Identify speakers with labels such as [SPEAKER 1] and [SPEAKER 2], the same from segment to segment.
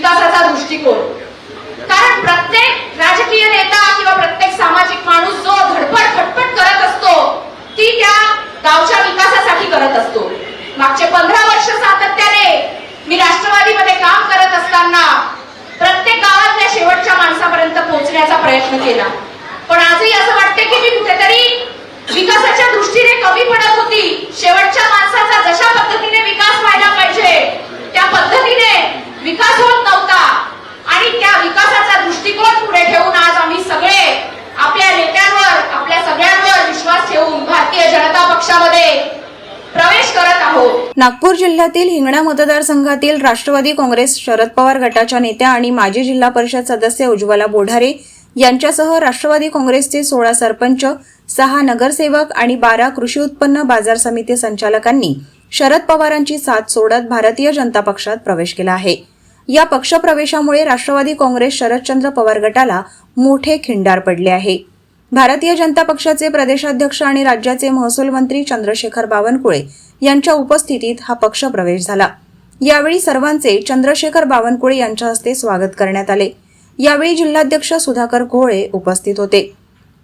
[SPEAKER 1] विकासाचा दृष्टिकोन. कारण प्रत्येक राजकीय नेता किंवा प्रत्येक सामाजिक माणूस जो धडपड खटपट करत असतो ती त्या गावच्या विकासासाठी करत असतो. मागचे पंधरा वर्ष सातत्याने मी राष्ट्रवादीमध्ये काम करत असताना प्रत्येक गावातल्या शेवटच्या माणसापर्यंत पोहोचण्याचा प्रयत्न केला. पण आजही असं वाटते की मी कुठेतरी विकासाच्या दृष्टीने कमी पडत होती शेवटच्या माणसाचा जशा पद्धतीने विकास व्हायला पाहिजे त्या पद्धतीने विकास होत नव्हता आणि त्या विकासाचा दृष्टिकोन पुढे ठेवून आज आम्ही सगळे आपल्या नेत्यांवर आपल्या सगळ्यांवर विश्वास ठेवून भारतीय जनता पक्षामध्ये प्रवेश करत आहोत
[SPEAKER 2] नागपूर जिल्ह्यातील हिंगणा मतदारसंघातील राष्ट्रवादी काँग्रेस शरद पवार गटाच्या नेत्या आणि माजी जिल्हा परिषद सदस्य उज्ज्वला बोढारे यांच्यासह राष्ट्रवादी काँग्रेसचे सोळा सरपंच सहा नगरसेवक आणि बारा कृषी उत्पन्न बाजार समिती संचालकांनी शरद पवारांची साथ सोडत भारतीय जनता पक्षात प्रवेश केला आहे. या पक्षप्रवेशामुळे राष्ट्रवादी काँग्रेस शरदचंद्र पवार गटाला मोठे खिंडार पडले आहे. भारतीय जनता पक्षाचे प्रदेशाध्यक्ष आणि राज्याचे महसूल मंत्री चंद्रशेखर बावनकुळे यांच्या उपस्थितीत हा पक्ष प्रवेश झाला. यावेळी सर्वांचे चंद्रशेखर बावनकुळे यांच्या हस्ते स्वागत करण्यात आले. यावेळी जिल्हाध्यक्ष सुधाकर कोहळे उपस्थित होते.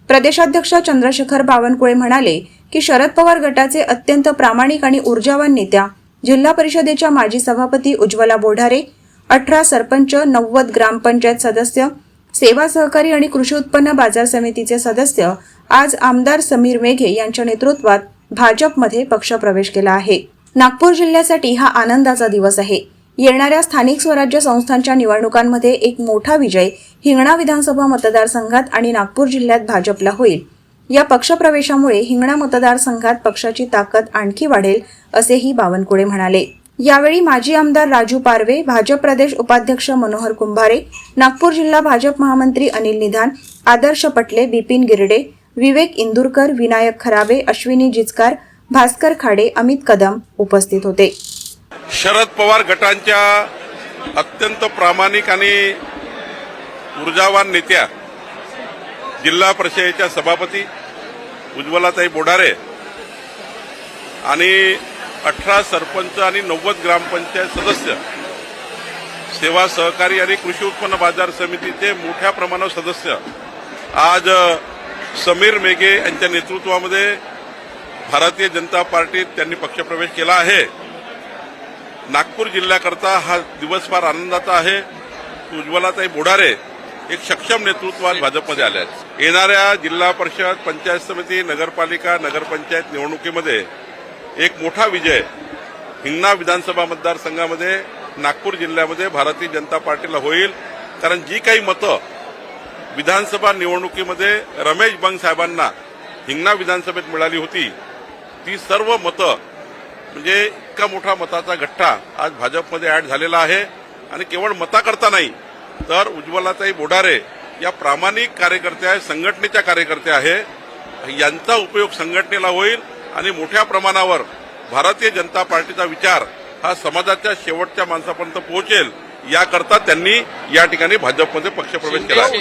[SPEAKER 2] प्रदेशाध्यक्ष चंद्रशेखर बावनकुळे म्हणाले की शरद पवार गटाचे अत्यंत प्रामाणिक आणि ऊर्जावान नेत्या जिल्हा परिषदेच्या माजी सभापती उज्ज्वला बोढारे अठरा सरपंच नव्वद ग्रामपंचायत सदस्य सेवा सहकारी आणि कृषी उत्पन्न बाजार समितीचे सदस्य आज आमदार समीर मेघे यांच्या नेतृत्वात भाजपमध्ये पक्षप्रवेश केला आहे. नागपूर जिल्ह्यासाठी हा आनंदाचा दिवस आहे. येणाऱ्या स्थानिक स्वराज्य संस्थांच्या निवडणुकांमध्ये एक मोठा विजय हिंगणा विधानसभा मतदारसंघात आणि नागपूर जिल्ह्यात भाजपला होईल. या पक्षप्रवेशामुळे हिंगणा मतदारसंघात पक्षाची ताकद आणखी वाढेल असेही बावनकुळे म्हणाले. यावेळी माजी आमदार राजू पारवे भाजप प्रदेश उपाध्यक्ष मनोहर कुंभारे नागपूर जिल्हा भाजप महामंत्री अनिल निधान आदर्श पटले बिपिन गिरडे विवेक इंदुरकर विनायक खराबे अश्विनी जिचकार भास्कर खाडे अमित कदम उपस्थित होते.
[SPEAKER 3] शरद पवार गटांच्या अत्यंत प्रामाणिक आणि ऊर्जावान नेत्या जिल्हा परिषदेच्या सभापती उज्ज्वलाताई बोडारे आणि अठरा सरपंच आणि नव्वद ग्रामपंचायत सदस्य सेवा सहकारी आणि कृषी उत्पन्न बाजार समितीचे मोठ्या प्रमाणावर सदस्य आज समीर मेघे यांच्या नेतृत्वामध्ये भारतीय जनता पार्टीत त्यांनी पक्षप्रवेश केला आहे. नागपूर जिल्ह्याकरता हा दिवस फार आनंदाचा आहे. उज्ज्वलाताई बोढारे एक सक्षम नेतृत्वात भाजपमध्ये आले आहेत. येणाऱ्या जिल्हा परिषद पंचायत समिती नगरपालिका नगरपंचायत निवडणुकीमध्ये एक मोठा विजय हिंगणा विधानसभा मतदारसंघामध्ये नागपूर जिल्ह्यामध्ये भारतीय जनता पार्टीला होईल. कारण जी काही मतं विधानसभा निवडणुकीमध्ये रमेश बंग साहेबांना हिंगणा विधानसभेत मिळाली होती. ती सर्व मतं म्हणजे इतका मोठा मताचा गठ्ठा आज भाजपमध्ये ऍड झालेला आहे. आणि केवळ मताकरता नाही तर उज्ज्वलाताई बोडारे या प्रामाणिक कार्यकर्त्या संघटनेच्या कार्यकर्त्या आहे यांचा उपयोग संघटनेला होईल आणि मोठ्या प्रमाणावर भारतीय जनता पार्टीचा विचार हा समाजाच्या शेवटच्या माणसापर्यंत पोहोचेल याकरता त्यांनी या ठिकाणी भाजपमध्ये पक्षप्रवेश केला. आहे